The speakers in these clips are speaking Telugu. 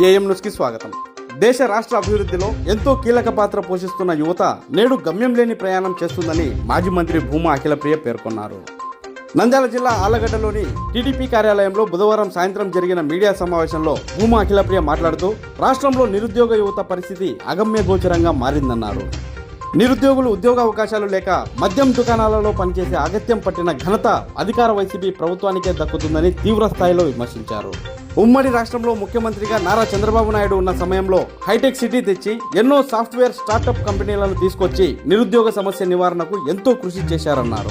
ఏఎం న్యూస్కి స్వాగతం. దేశ రాష్ట్ర అభివృద్ధిలో ఎంతో కీలక పాత్ర పోషిస్తున్న యువత నేడు గమ్యం లేని ప్రయాణం చేస్తుందని మాజీ మంత్రి భూమా అఖిలప్రియ పేర్కొన్నారు. నంద్యాల జిల్లా ఆలగడ్డలోని టీడీపీ కార్యాలయంలో బుధవారం సాయంత్రం జరిగిన మీడియా సమావేశంలో భూమా అఖిలప్రియ మాట్లాడుతూ రాష్ట్రంలో నిరుద్యోగ యువత పరిస్థితి అగమ్య గోచరంగా మారిందన్నారు. నిరుద్యోగులు ఉద్యోగ అవకాశాలు లేక మద్యం దుకాణాలలో పనిచేసే అగత్యం పట్టిన ఘనత అధికార వైసీపీ ప్రభుత్వానికే దక్కుతుందని తీవ్ర స్థాయిలో విమర్శించారు. ఉమ్మడి రాష్ట్రంలో ముఖ్యమంత్రిగా నారా చంద్రబాబు నాయుడు ఉన్న సమయంలో హైటెక్ సిటీ తెచ్చి ఎన్నో సాఫ్ట్వేర్ స్టార్టప్ కంపెనీలను తీసుకొచ్చి నిరుద్యోగ సమస్య నివారణకు ఎంతో కృషి చేశారన్నారు.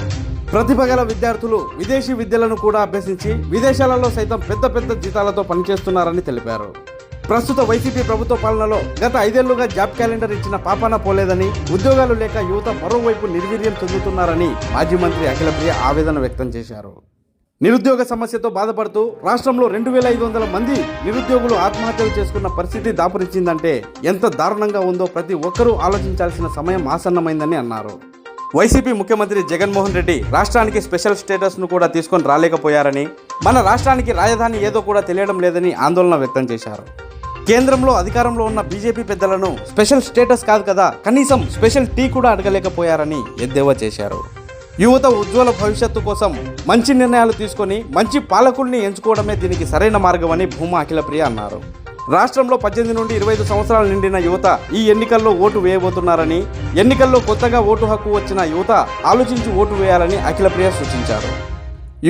ప్రతిభ గల విద్యార్థులు విదేశీ విద్యలను కూడా అభ్యసించి విదేశాలలో సైతం పెద్ద పెద్ద జీతాలతో పనిచేస్తున్నారని తెలిపారు. ప్రస్తుత వైసీపీ ప్రభుత్వ పాలనలో గత ఐదేళ్ళుగా జాబ్ క్యాలెండర్ ఇచ్చిన పాపాన పోలేదని ఉద్యోగాలు లేక యువత మరోవైపు నిర్వీర్యం చెందుతున్నారని మాజీ మంత్రి అఖిలప్రియ ఆవేదన వ్యక్తం చేశారు. నిరుద్యోగ సమస్యతో బాధపడుతూ రాష్ట్రంలో రెండు వేల ఐదు వందల మంది నిరుద్యోగులు ఆత్మహత్యలు చేసుకున్న పరిస్థితి దాపురించిందంటే ఎంత దారుణంగా ఉందో ప్రతి ఒక్కరూ ఆలోచించాల్సిన సమయం ఆసన్నమైందని అన్నారు. వైసీపీ ముఖ్యమంత్రి జగన్మోహన్ రెడ్డి రాష్ట్రానికి స్పెషల్ స్టేటస్ను కూడా తీసుకొని రాలేకపోయారని మన రాష్ట్రానికి రాజధాని ఏదో కూడా తెలియడం లేదని ఆందోళన వ్యక్తం చేశారు. కేంద్రంలో అధికారంలో ఉన్న బీజేపీ పెద్దలను స్పెషల్ స్టేటస్ కాదు కదా కనీసం స్పెషల్ టీ కూడా అడగలేకపోయారని ఎద్దేవా చేశారు. యువత ఉజ్వల భవిష్యత్తు కోసం మంచి నిర్ణయాలు తీసుకొని మంచి పాలకుల్ని ఎంచుకోవడమే దీనికి సరైన మార్గమని భూమా అఖిలప్రియ అన్నారు. రాష్ట్రంలో పద్దెనిమిది నుండి ఇరవై ఐదు సంవత్సరాలు నిండిన యువత ఈ ఎన్నికల్లో ఓటు వేయబోతున్నారని ఎన్నికల్లో కొత్తగా ఓటు హక్కు వచ్చిన యువత ఆలోచించి ఓటు వేయాలని అఖిలప్రియ సూచించారు.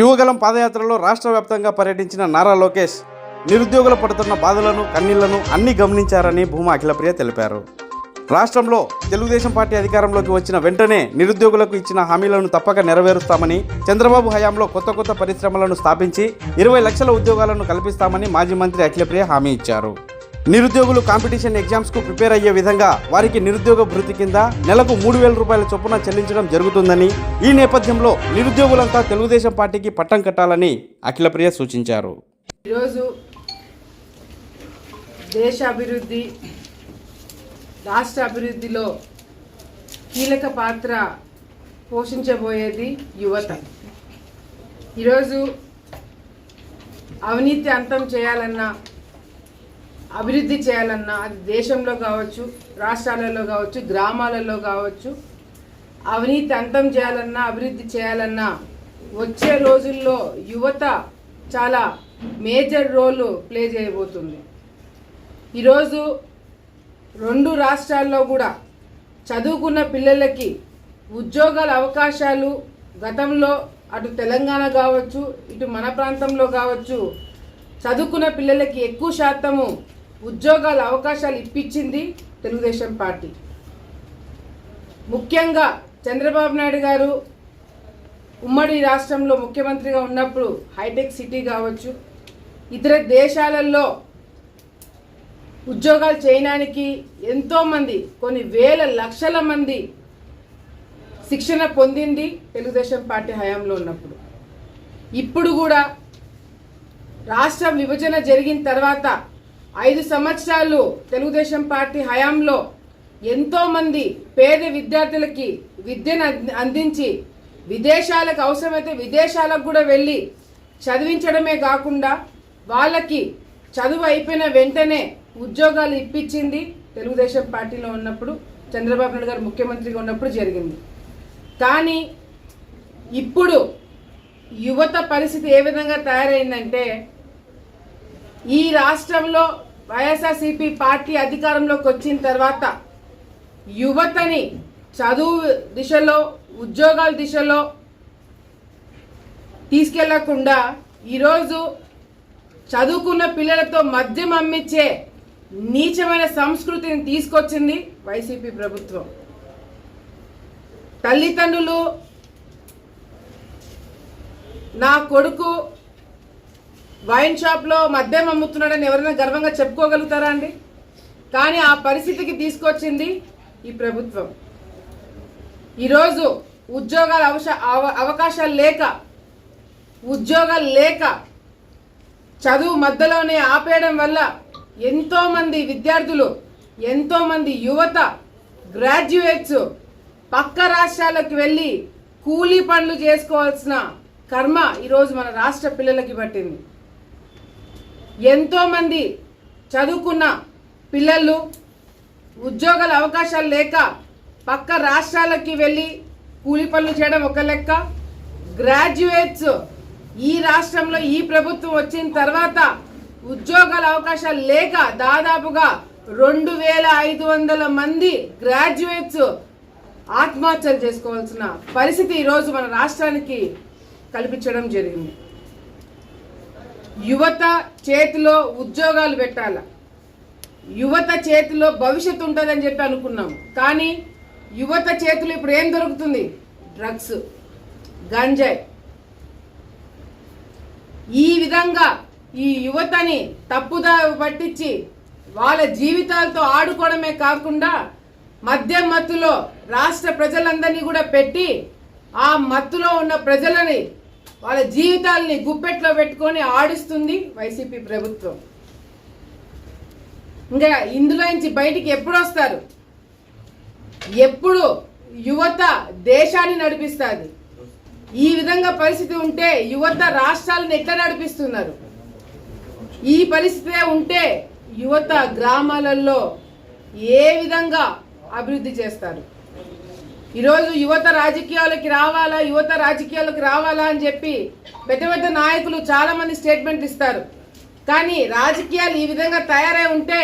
యువగలం పాదయాత్రలో రాష్ట్ర వ్యాప్తంగా పర్యటించిన నారా లోకేష్ నిరుద్యోగులు పడుతున్న బాధలను కన్నీళ్ళను అన్ని గమనించారని భూమా అఖిలప్రియ తెలిపారు. రాష్ట్రంలో తెలుగుదేశం పార్టీ అధికారంలోకి వచ్చిన వెంటనే నిరుద్యోగులకు ఇచ్చిన హామీలను తప్పక నెరవేరుస్తామని చంద్రబాబు హయాంలో కొత్త కొత్త పరిశ్రమలను స్థాపించి ఇరవై లక్షల ఉద్యోగాలను కల్పిస్తామని మాజీ మంత్రి అఖిలప్రియ హామీ ఇచ్చారు. నిరుద్యోగులు కాంపిటీషన్ ఎగ్జామ్స్కు ప్రిపేర్ అయ్యే విధంగా వారికి నిరుద్యోగ భృతి కింద నెలకు మూడు వేల రూపాయల చొప్పున చెల్లించడం జరుగుతుందని ఈ నేపథ్యంలో నిరుద్యోగులంతా తెలుగుదేశం పార్టీకి పట్టం కట్టాలని అఖిలప్రియ సూచించారు. ఈరోజు దేశ అభివృద్ధి రాష్ట్ర అభివృద్ధిలో కీలక పాత్ర పోషించబోయేది యువత. ఈరోజు అవినీతి అంతం చేయాలన్నా అభివృద్ధి చేయాలన్నా అది దేశంలో కావచ్చు రాష్ట్రాలలో కావచ్చు గ్రామాలలో కావచ్చు అవినీతి అంతం చేయాలన్నా అభివృద్ధి చేయాలన్నా వచ్చే రోజుల్లో యువత చాలా మేజర్ రోల్ ప్లే చేయబోతుంది. ఈరోజు రెండు రాష్ట్రాల్లో కూడా చదువుకున్న పిల్లలకి ఉద్యోగాల అవకాశాలు గతంలో అటు తెలంగాణ కావచ్చు ఇటు మన ప్రాంతంలో కావచ్చు చదువుకున్న పిల్లలకి ఎక్కువ శాతము ఉద్యోగాల అవకాశాలు ఇప్పించింది తెలుగుదేశం పార్టీ. ముఖ్యంగా చంద్రబాబు నాయుడు గారు ఉమ్మడి రాష్ట్రంలో ముఖ్యమంత్రిగా ఉన్నప్పుడు హైటెక్ సిటీ కావచ్చు ఇతర దేశాలలో ఉద్యోగాలు చేయడానికి ఎంతోమంది కొన్ని వేల లక్షల మంది శిక్షణ పొందింది తెలుగుదేశం పార్టీ హయాంలో ఉన్నప్పుడు. ఇప్పుడు కూడా రాష్ట్రం విభజన జరిగిన తర్వాత ఐదు సంవత్సరాలు తెలుగుదేశం పార్టీ హయాంలో ఎంతోమంది పేద విద్యార్థులకి విద్యను అంది- అందించి విదేశాలకు అవసరమైతే విదేశాలకు కూడా వెళ్ళి చదివించడమే కాకుండా వాళ్ళకి చదువు అయిపోయిన వెంటనే ఉద్యోగాలు ఇప్పించింది తెలుగుదేశం పార్టీలో ఉన్నప్పుడు చంద్రబాబు నాయుడు గారు ముఖ్యమంత్రిగా ఉన్నప్పుడు జరిగింది. కానీ ఇప్పుడు యువత పరిస్థితి ఏ విధంగా తయారైందంటే ఈ రాష్ట్రంలో వైఎస్ఆర్సీపీ పార్టీ అధికారంలోకి వచ్చిన తర్వాత యువతని చదువు దిశలో ఉద్యోగాల దిశలో తీసుకెళ్ళకుండా ఈరోజు చదువుకున్న పిల్లలతో మద్యం అమ్మించే నీచమైన సంస్కృతిని తీసుకొచ్చింది వైసీపీ ప్రభుత్వం. తల్లిదండ్రులు నా కొడుకు వైన్ షాప్లో మద్యం అమ్ముతున్నాడని ఎవరైనా గర్వంగా చెప్పుకోగలుగుతారా అండి? కానీ ఆ పరిస్థితికి తీసుకొచ్చింది ఈ ప్రభుత్వం. ఈరోజు ఉద్యోగాల అవశ అవ- అవకాశాలు లేక ఉద్యోగాలు లేక చదువు మధ్యలోనే ఆపేయడం వల్ల ఎంతోమంది విద్యార్థులు ఎంతోమంది యువత గ్రాడ్యుయేట్స్ పక్క రాష్ట్రాలకు వెళ్ళి కూలీ పనులు చేసుకోవాల్సిన కర్మ ఈరోజు మన రాష్ట్ర పిల్లలకి పట్టింది. ఎంతోమంది చదువుకున్న పిల్లలు ఉద్యోగాల అవకాశాలు లేక పక్క రాష్ట్రాలకి వెళ్ళి కూలి పనులు చేయడం ఒక లెక్క. గ్రాడ్యుయేట్స్ ఈ రాష్ట్రంలో ఈ ప్రభుత్వం వచ్చిన తర్వాత ఉద్యోగాల అవకాశాలు లేక దాదాపుగా రెండు వేల ఐదు వందల మంది గ్రాడ్యుయేట్స్ ఆత్మహత్యలు చేసుకోవాల్సిన పరిస్థితి ఈరోజు మన రాష్ట్రానికి కల్పించడం జరిగింది. యువత చేతిలో ఉద్యోగాలు పెట్టాల. యువత చేతిలో భవిష్యత్తు ఉంటుందని చెప్పి అనుకున్నాం. కానీ యువత చేతిలో ఇప్పుడు ఏం దొరుకుతుంది? డ్రగ్స్ గంజాయి. ఈ విధంగా ఈ యువతని తప్పుదా పట్టించి వాళ్ళ జీవితాలతో ఆడుకోవడమే కాకుండా మద్య మత్తులో రాష్ట్ర ప్రజలందరినీ కూడా పెట్టి ఆ మత్తులో ఉన్న ప్రజలని వాళ్ళ జీవితాలని గుప్పెట్లో పెట్టుకొని ఆడిస్తుంది వైసీపీ ప్రభుత్వం. ఇంకా ఇందులో నుంచి బయటికి ఎప్పుడు వస్తారు? ఎప్పుడు యువత దేశాన్ని నడిపిస్తుంది? ఈ విధంగా పరిస్థితి ఉంటే యువత రాష్ట్రాలను ఎట్లా నడిపిస్తున్నారు? ఈ పరిస్థితే ఉంటే యువత గ్రామాలలో ఏ విధంగా అభివృద్ధి చేస్తారు? ఈరోజు యువత రాజకీయాలకి రావాలా యువత రాజకీయాలకు రావాలా అని చెప్పి పెద్ద పెద్ద నాయకులు చాలామంది స్టేట్మెంట్ ఇస్తారు. కానీ రాజకీయాలు ఈ విధంగా తయారై ఉంటే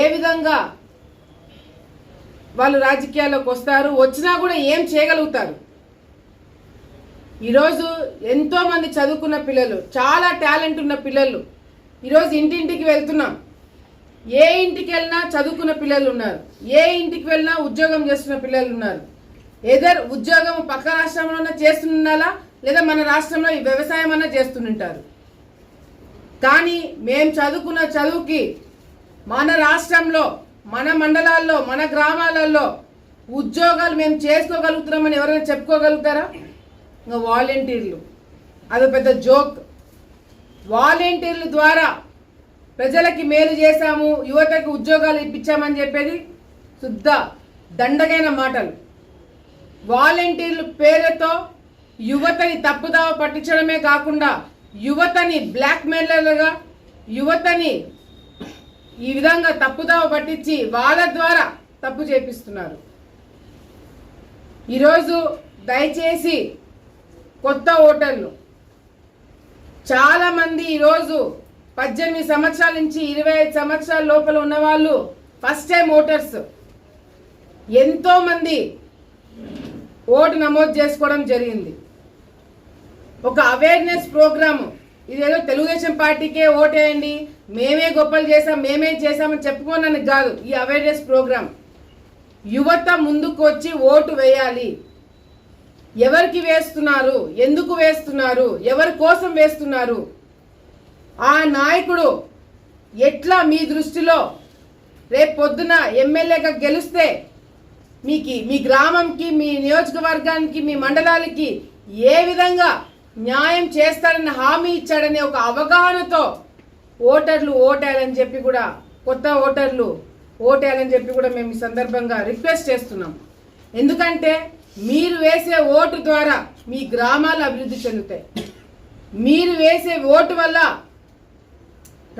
ఏ విధంగా వాళ్ళు రాజకీయాల్లోకి వస్తారు? వచ్చినా కూడా ఏం చేయగలుగుతారు? ఈరోజు ఎంతోమంది చదువుకున్న పిల్లలు చాలా టాలెంట్ ఉన్న పిల్లలు ఈరోజు ఇంటింటికి వెళ్తున్నాం. ఏ ఇంటికి వెళ్ళినా చదువుకున్న పిల్లలు ఉన్నారు. ఏ ఇంటికి వెళ్ళినా ఉద్యోగం చేస్తున్న పిల్లలు ఉన్నారు. ఏదర్ ఉద్యోగం పక్క రాష్ట్రంలోనే చేస్తుండాలా? లేదా మన రాష్ట్రంలో వ్యవసాయం అన్నా చేస్తుంటారు కానీ మేము చదువుకున్న చదువుకి మన రాష్ట్రంలో మన మండలాల్లో మన గ్రామాలలో ఉద్యోగాలు మేము చేసుకోగలుగుతున్నామని ఎవరైనా చెప్పుకోగలుగుతారా? ఇంకా వాలంటీర్లు. అది పెద్ద జోక్. వాలంటీర్ల ద్వారా ప్రజలకి మేలు చేశాము యువతకు ఉద్యోగాలు ఇప్పించామని చెప్పేది శుద్ధ దండగైన మాటలు. వాలంటీర్ల పేరుతో యువతని తప్పుదావ పట్టించడమే కాకుండా యువతని బ్లాక్మెయిలర్లుగా యువతని ఈ విధంగా తప్పుదావ పట్టించి వాళ్ళ ద్వారా తప్పు చేపిస్తున్నారు. ఈరోజు దయచేసి కొత్త ఓటర్లు చాలా మంది ఈరోజు పద్దెనిమిది సంవత్సరాల నుంచి ఇరవై ఐదు సంవత్సరాల లోపల ఉన్నవాళ్ళు ఫస్ట్ టైం ఓటర్స్ ఎంతో మంది ఓటు నమోదు చేసుకోవడం జరిగింది. ఒక అవేర్నెస్ ప్రోగ్రాము ఇదేదో తెలుగుదేశం పార్టీకే ఓటేయండి. మేమే గొప్పలు చేసాం మేమే చేసామని చెప్పుకోనని కాదు ఈ అవేర్నెస్ ప్రోగ్రామ్ యువత ముందుకు వచ్చి ఓటు వేయాలి. ఎవరికి వేస్తున్నారు? ఎందుకు వేస్తున్నారు? ఎవరి కోసం వేస్తున్నారు? ఆ నాయకుడు ఎట్లా మీ దృష్టిలో రేపు పొద్దున ఎమ్మెల్యేగా గెలిస్తే మీకు మీ గ్రామంకి మీ నియోజకవర్గానికి మీ మండలాలకి ఏ విధంగా న్యాయం చేస్తాడని హామీ ఇచ్చాడనే ఒక అవగాహనతో ఓటర్లు ఓటేయాలని చెప్పి కూడా కొత్త ఓటర్లు ఓటేయాలని చెప్పి కూడా మేము ఈ సందర్భంగా రిక్వెస్ట్ చేస్తున్నాం. ఎందుకంటే మీరు వేసే ఓటు ద్వారా మీ గ్రామాలు అభివృద్ధి చెందుతాయి. మీరు వేసే ఓటు వల్ల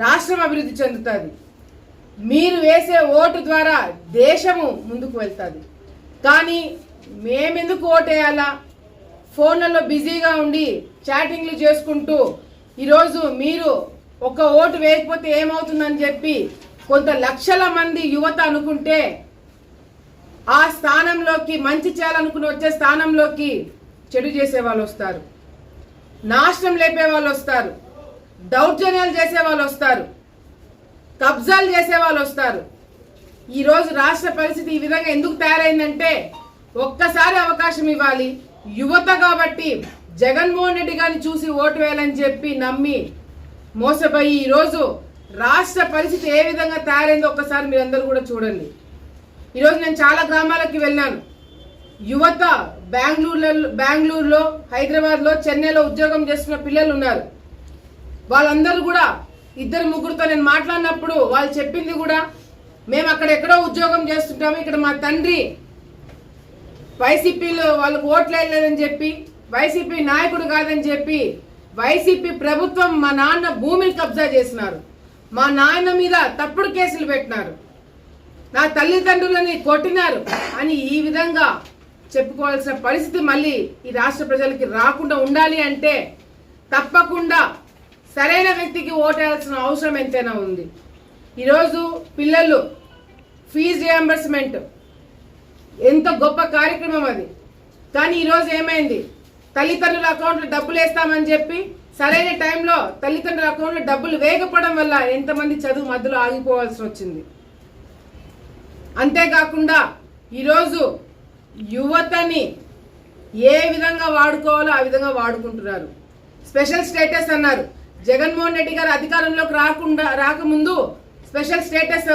రాష్ట్రం అభివృద్ధి చెందుతుంది. మీరు వేసే ఓటు ద్వారా దేశము ముందుకు వెళ్తుంది. కానీ మేమెందుకు ఓటేయాలా? ఫోన్లలో బిజీగా ఉండి చాటింగ్లు చేసుకుంటూ ఈరోజు మీరు ఒక ఓటు వేయకపోతే ఏమవుతుందని చెప్పి కొంత లక్షల మంది యువత అనుకుంటే ఆ స్థానంలోకి మంచి చేయాలనుకుని వచ్చే స్థానంలోకి చెడు చేసే వాళ్ళు వస్తారు. నాశనం లేపే వాళ్ళు వస్తారు. దౌర్జన్యాలు చేసే వాళ్ళు వస్తారు. కబ్జాలు చేసే వాళ్ళు వస్తారు. ఈరోజు రాష్ట్ర పరిస్థితి ఈ విధంగా ఎందుకు తయారైందంటే ఒక్కసారి అవకాశం ఇవ్వాలి. యువత కాబట్టి జగన్మోహన్ రెడ్డి గారిని చూసి ఓటు వేయాలని చెప్పి నమ్మి మోసపోయి ఈరోజు రాష్ట్ర పరిస్థితి ఏ విధంగా తయారైందో ఒక్కసారి మీరందరూ కూడా చూడండి. ఈరోజు నేను చాలా గ్రామాలకి వెళ్ళాను. యువత బెంగళూరులో బెంగళూరులో హైదరాబాద్లో చెన్నైలో ఉద్యోగం చేస్తున్న పిల్లలు ఉన్నారు. వాళ్ళందరూ కూడా ఇద్దరు ముగ్గురుతో నేను మాట్లాడినప్పుడు వాళ్ళు చెప్పింది కూడా మేము అక్కడ ఎక్కడో ఉద్యోగం చేస్తుంటాము ఇక్కడ మా తండ్రి వైసీపీలో వాళ్ళకు ఓట్లు వేయలేదని చెప్పి వైసీపీ నాయకుడు కాదని చెప్పి వైసీపీ ప్రభుత్వం మా నాన్న భూమిని కబ్జా చేసినారు. మా నాన్న మీద తప్పుడు కేసులు పెట్టినారు. నా తల్లిదండ్రులని కొట్టినారు అని ఈ విధంగా చెప్పుకోవాల్సిన పరిస్థితి మళ్ళీ ఈ రాష్ట్ర ప్రజలకి రాకుండా ఉండాలి అంటే తప్పకుండా సరైన వ్యక్తికి ఓటేయాల్సిన అవసరం ఎంతైనా ఉంది. ఈరోజు పిల్లలు ఫీజు రియంబర్స్మెంట్ ఎంత గొప్ప కార్యక్రమం అది. కానీ ఈరోజు ఏమైంది? తల్లిదండ్రుల అకౌంట్లో డబ్బులు వేస్తామని చెప్పి సరైన టైంలో తల్లిదండ్రుల అకౌంట్లో డబ్బులు వేయకపోవడం వల్ల ఎంతమంది చదువు మధ్యలో ఆగిపోవాల్సి వచ్చింది. అంతేకాకుండా ఈరోజు యువతని ఏ విధంగా వాడుకోవాలో ఆ విధంగా వాడుకుంటున్నారు. స్పెషల్ స్టేటస్ అన్నారు. జగన్మోహన్ రెడ్డి గారు అధికారంలోకి రాకుండా రాకముందు స్పెషల్ స్టేటస్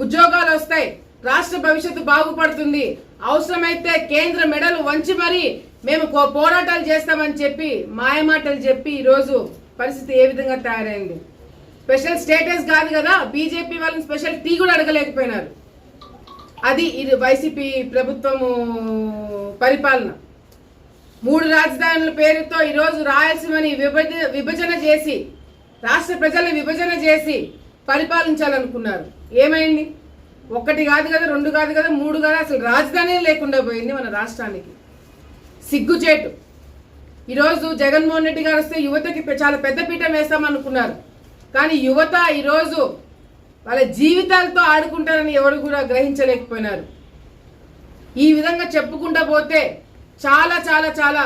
ఉద్యోగాలు వస్తాయి. రాష్ట్ర భవిష్యత్తు బాగుపడుతుంది. అవసరమైతే కేంద్ర మెడలు వంచి మరి మేము కో- పోరాటాలు చేస్తామని చెప్పి మాయమాటలు చెప్పి ఈరోజు పరిస్థితి ఏ విధంగా తయారైంది. స్పెషల్ స్టేటస్ కాదు కదా బీజేపీ వాళ్ళని స్పెషల్ టీ కూడా అడగలేకపోయినారు. అది ఇది వైసీపీ ప్రభుత్వము పరిపాలన. మూడు రాజధానుల పేరుతో ఈరోజు రాయలసీమని విభజ విభజన చేసి రాష్ట్ర ప్రజల్ని విభజన చేసి పరిపాలించాలనుకున్నారు. ఏమైంది? ఒక్కటి కాదు కదా రెండు కాదు కదా మూడు కాదు అసలు రాజధాని లేకుండా పోయింది మన రాష్ట్రానికి. సిగ్గుచేటు. ఈరోజు జగన్మోహన్ రెడ్డి గారు వస్తే యువతకి చాలా పెద్ద పీఠం వేస్తామనుకున్నారు. కానీ యువత ఈరోజు వాళ్ళ జీవితాలతో ఆడుకుంటారని ఎవరు కూడా గ్రహించలేకపోయినారు. ఈ విధంగా చెప్పుకుంటా పోతే చాలా చాలా చాలా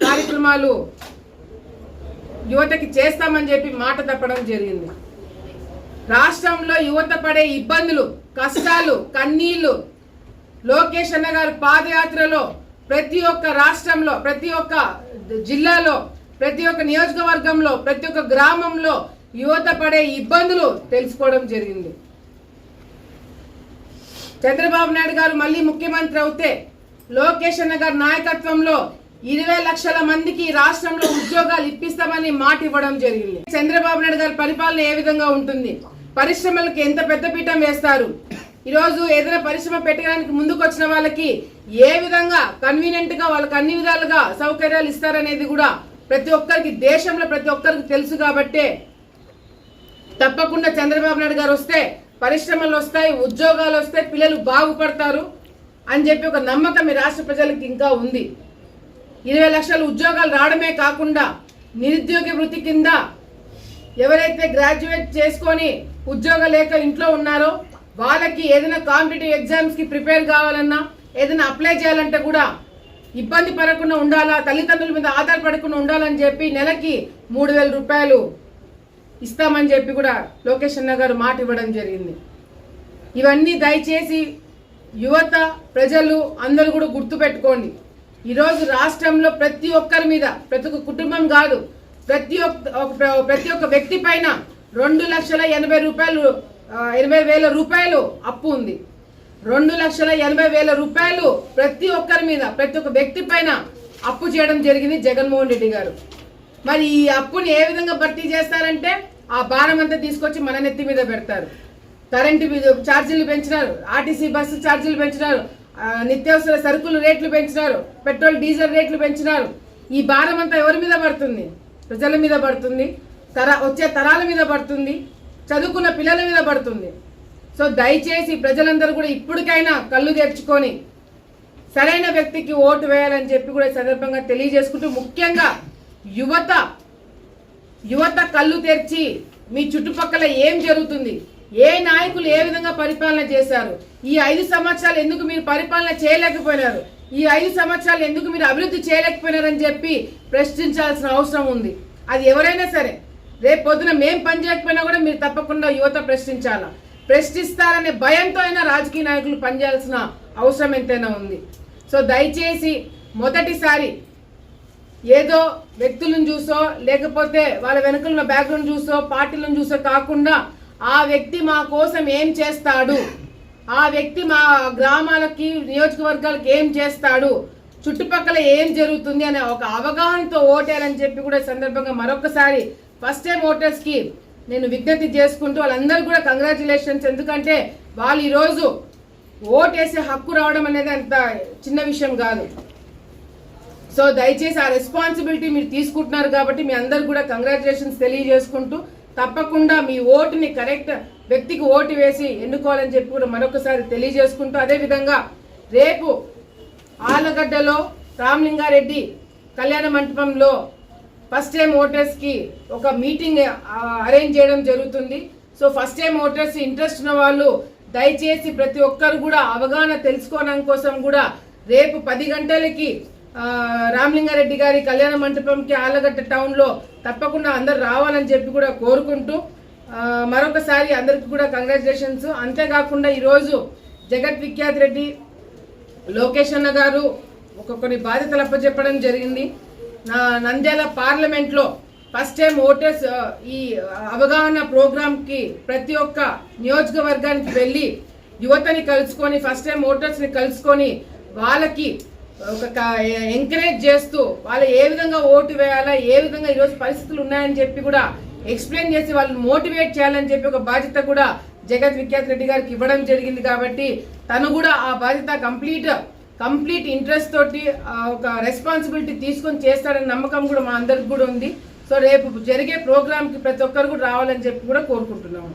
కార్యక్రమాలు యువతకి చేస్తామని చెప్పి మాట తప్పడం జరిగింది. రాష్ట్రంలో యువత పడే ఇబ్బందులు కష్టాలు కన్నీళ్ళు లోకేష్ అన్న గారు పాదయాత్రలో ప్రతి ఒక్క రాష్ట్రంలో ప్రతి ఒక్క జిల్లాలో ప్రతి ఒక్క నియోజకవర్గంలో ప్రతి ఒక్క గ్రామంలో యువత పడే ఇబ్బందులు తెలుసుకోవడం జరిగింది. చంద్రబాబు నాయుడు గారు మళ్ళీ ముఖ్యమంత్రి అవుతే లోకేష్ అన్న గారి నాయకత్వంలో ఇరవై లక్షల మందికి రాష్ట్రంలో ఉద్యోగాలు ఇప్పిస్తామని మాట ఇవ్వడం జరిగింది. చంద్రబాబు నాయుడు గారి పరిపాలన ఏ విధంగా ఉంటుంది? పరిశ్రమలకు ఎంత పెద్ద పీఠం వేస్తారు? ఈరోజు ఏదైనా పరిశ్రమ పెట్టడానికి ముందుకు వచ్చిన వాళ్ళకి ఏ విధంగా కన్వీనియంట్గా వాళ్ళకి అన్ని విధాలుగా సౌకర్యాలు ఇస్తారనేది కూడా ప్రతి ఒక్కరికి దేశంలో ప్రతి ఒక్కరికి తెలుసు కాబట్టే తప్పకుండా చంద్రబాబు నాయుడు గారు వస్తే పరిశ్రమలు వస్తాయి ఉద్యోగాలు వస్తాయి పిల్లలు బాగుపడతారు అని చెప్పి ఒక నమ్మకం ఈ రాష్ట్ర ప్రజలకు ఇంకా ఉంది. ఇరవై లక్షల ఉద్యోగాలు రావడమే కాకుండా నిరుద్యోగ వృత్తి కింద ఎవరైతే గ్రాడ్యుయేట్ చేసుకొని ఉద్యోగం లేక ఇంట్లో ఉన్నారో వాళ్ళకి ఏదైనా కాంపిటేటివ్ ఎగ్జామ్స్కి ప్రిపేర్ కావాలన్నా ఏదైనా అప్లై చేయాలంటే కూడా ఇబ్బంది పడకుండా ఉండాలా తల్లిదండ్రుల మీద ఆధారపడకుండా ఉండాలని చెప్పి నెలకి మూడు వేల రూపాయలు ఇస్తామని చెప్పి కూడా లోకేష్ అన్న గారు మాట ఇవ్వడం జరిగింది. ఇవన్నీ దయచేసి యువత ప్రజలు అందరూ కూడా గుర్తుపెట్టుకోండి ఈరోజు రాష్ట్రంలో ప్రతి ఒక్కరి మీద ప్రతి ఒక్క కుటుంబం కాదు ప్రతి ఒక్క ప్రతి ఒక్క వ్యక్తి పైన రెండు లక్షల ఎనభై రూపాయలు ఎనభై వేల రూపాయలు అప్పు ఉంది. రెండు లక్షల ఎనభై వేల రూపాయలు ప్రతి ఒక్కరి మీద ప్రతి ఒక్క వ్యక్తి పైన అప్పు చేయడం జరిగింది జగన్మోహన్ రెడ్డి గారు. మరి ఈ అప్పుని ఏ విధంగా భర్తీ చేస్తారంటే ఆ భారం అంతా తీసుకొచ్చి మన నెత్తి మీద పెడతారు. కరెంటు ఛార్జీలు పెంచినారు. ఆర్టీసీ బస్సు ఛార్జీలు పెంచినారు. నిత్యావసర సరుకులు రేట్లు పెంచినారు. పెట్రోల్ డీజిల్ రేట్లు పెంచినారు. ఈ భారం అంతా ఎవరి మీద పడుతుంది? ప్రజల మీద పడుతుంది. తర వచ్చే తరాల మీద పడుతుంది. చదువుకున్న పిల్లల మీద పడుతుంది. సో దయచేసి ప్రజలందరూ కూడా ఇప్పటికైనా కళ్ళు తెరుచుకొని సరైన వ్యక్తికి ఓటు వేయాలని చెప్పి కూడా సందర్భంగా తెలియజేసుకుంటూ ముఖ్యంగా యువత యువత కళ్ళు తెరిచి మీ చుట్టుపక్కల ఏం జరుగుతుంది? ఏ నాయకులు ఏ విధంగా పరిపాలన చేశారు? ఈ ఐదు సంవత్సరాలు ఎందుకు మీరు పరిపాలన చేయలేకపోయినారు? ఈ ఐదు సంవత్సరాలు ఎందుకు మీరు అభివృద్ధి చేయలేకపోయినారని చెప్పి ప్రశ్నించాల్సిన అవసరం ఉంది. అది ఎవరైనా సరే రేపు పొద్దున మేం పని చేయకపోయినా కూడా మీరు తప్పకుండా యువత ప్రశ్నించాలా? ప్రశ్నిస్తారనే భయంతో అయినా రాజకీయ నాయకులు పనిచేయాల్సిన అవసరం ఎంతైనా ఉంది. సో దయచేసి మొదటిసారి ఏదో వ్యక్తులను చూసో లేకపోతే వాళ్ళ వెనుకలున్న బ్యాక్గ్రౌండ్ చూసో పార్టీలను చూసో కాకుండా ఆ వ్యక్తి మా కోసం ఏం చేస్తాడు? ఆ వ్యక్తి మా గ్రామాలకి నియోజకవర్గాలకి ఏం చేస్తాడు? చుట్టుపక్కల ఏం జరుగుతుంది అనే ఒక అవగాహనతో ఓటేయాలని చెప్పి కూడా సందర్భంగా మరొకసారి ఫస్ట్ టైం ఓటర్స్కి నేను విజ్ఞప్తి చేసుకుంటూ వాళ్ళందరూ కూడా కంగ్రాచులేషన్స్ ఎందుకంటే వాళ్ళు ఈరోజు ఓటేసే హక్కు రావడం అనేది అంత చిన్న విషయం కాదు. సో దయచేసి ఆ రెస్పాన్సిబిలిటీ మీరు తీసుకుంటున్నారు కాబట్టి మీ అందరు కూడా కంగ్రాచులేషన్స్ తెలియజేసుకుంటూ తప్పకుండా మీ ఓటుని కరెక్ట్ వ్యక్తికి ఓటు వేసి ఎన్నుకోవాలని చెప్పి కూడా మరొకసారి తెలియజేసుకుంటూ అదేవిధంగా రేపు ఆలగడ్డలో రామలింగారెడ్డి కళ్యాణ మంటపంలో ఫస్ట్ టైం ఓటర్స్కి ఒక మీటింగ్ అరేంజ్ చేయడం జరుగుతుంది. So first time voters interest ఉన్న వాళ్ళు దయచేసి ప్రతి ఒక్కరు కూడా అవగాహన తెలుసుకోవడం కోసం కూడా రేపు పది గంటలకి రామలింగారెడ్డి గారి కళ్యాణ మంటపంకి ఆలగడ్డ టౌన్లో తప్పకుండా అందరు రావాలని చెప్పి కూడా కోరుకుంటూ మరొకసారి అందరికి కూడా కంగ్రాచులేషన్స్ అంతేకాకుండా ఈరోజు జగత్ విఖ్యాత్ రెడ్డి లోకేష్ అన్న గారు ఒక కొన్ని బాధ్యతలు అప్పచెప్పడం జరిగింది. నా నంద్యాల పార్లమెంట్లో ఫస్ట్ టైం ఓటర్స్ ఈ అవగాహన ప్రోగ్రాంకి ప్రతి ఒక్క నియోజకవర్గానికి వెళ్ళి యువతని కలుసుకొని ఫస్ట్ టైం ఓటర్స్ని కలుసుకొని వాళ్ళకి ఒక ఎంకరేజ్ చేస్తూ వాళ్ళు ఏ విధంగా ఓటు వేయాలా ఏ విధంగా ఈరోజు పరిస్థితులు ఉన్నాయని చెప్పి కూడా ఎక్స్ప్లెయిన్ చేసి వాళ్ళని మోటివేట్ చేయాలని చెప్పి ఒక బాధ్యత కూడా జగత్ విఖ్యాత్ రెడ్డి గారికి ఇవ్వడం జరిగింది కాబట్టి తను కూడా ఆ బాధ్యత కంప్లీట్ కంప్లీట్ ఇంట్రెస్ట్ తోటి ఒక రెస్పాన్సిబిలిటీ తీసుకొని చేస్తాడని నమ్మకం కూడా మా అందరికి కూడా ఉంది. సో రేపు జరిగే ప్రోగ్రామ్కి ప్రతి ఒక్కరు కూడా రావాలని చెప్పి కూడా కోరుకుంటున్నాము.